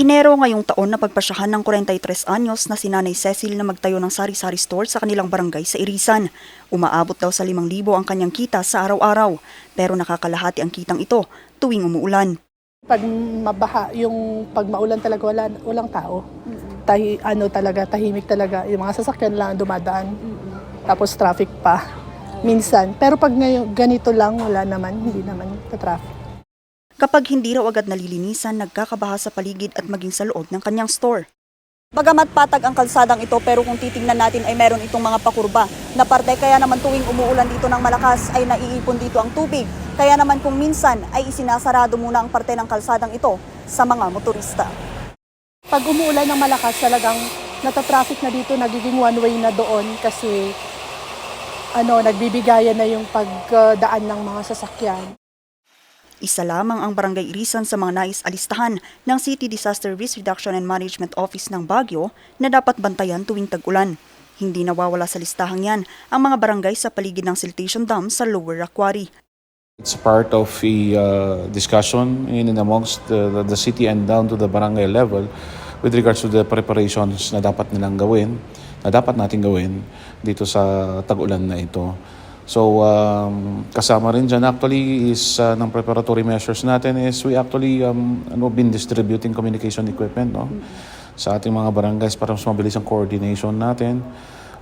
Inero ngayong taon na pagpasyahan ng 43 anyos na si Nanay Cecil na magtayo ng sari-sari store sa kanilang barangay sa Irisan. Umaabot daw sa 5,000 ang kanyang kita sa araw-araw, pero nakakalahati ang kitang ito tuwing umuulan. Pag mabaha, yung pag maulan talaga wala walang tao. Tahi, ano talaga, tahimik talaga. Yung mga sasakyan lang ang dumadaan. Tapos traffic pa. Minsan. Pero pag ngayon, ganito lang, wala naman. Hindi naman na traffic. Kapag hindi raw agad nalilinisan, nagkakabaha sa paligid at maging sa loob ng kanyang store. Bagamat patag ang kalsadang ito pero kung titingnan natin ay meron itong mga pakurba na parte kaya naman tuwing umuulan dito ng malakas ay naiipon dito ang tubig. Kaya naman kung minsan ay isinasarado muna ang parte ng kalsadang ito sa mga motorista. Pag umuulan ng malakas, talagang natatraffic na dito, nagiging one way na doon kasi ano, nagbibigayan na yung pagdaan ng mga sasakyan. Isa lamang ang Barangay Irisan sa mga nais alistahan ng City Disaster Risk Reduction and Management Office ng Baguio na dapat bantayan tuwing tag-ulan. Hindi nawawala sa listahang yan ang mga barangay sa paligid ng siltation dam sa Lower Aquari. It's part of a uh, discussion in and amongst the, the city and down to the barangay level with regards to the preparations na dapat nilang gawin, na dapat natin gawin dito sa tag-ulan na ito. So, um, kasama rin dyan actually is uh, ng preparatory measures natin is we actually um, ano, been distributing communication equipment no? sa ating mga barangays para mas mabilis ang coordination natin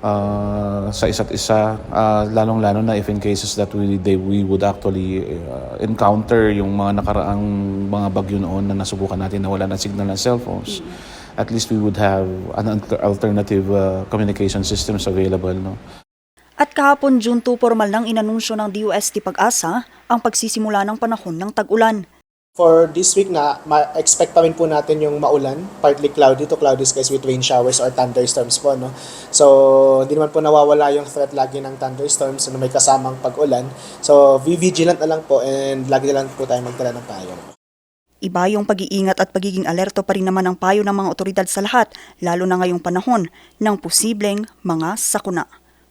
uh, sa isa't isa, uh, lalong-lalo na if in cases that we, they, we would actually uh, encounter yung mga nakaraang mga bagyo noon na nasubukan natin na wala ng signal ng cellphones, at least we would have an al- alternative uh, communication systems available. No? At kahapon June 2 formal nang inanunsyo ng DOST Pag-asa ang pagsisimula ng panahon ng tag-ulan. For this week na, ma-expect pa rin po natin yung maulan, partly cloudy to cloudy skies with rain showers or thunderstorms po. No? So, hindi naman po nawawala yung threat lagi ng thunderstorms na may kasamang pag-ulan. So, be vigilant na lang po and lagi na lang po tayo magdala ng payong. Iba yung pag-iingat at pagiging alerto pa rin naman ang payo ng mga otoridad sa lahat, lalo na ngayong panahon ng posibleng mga sakuna.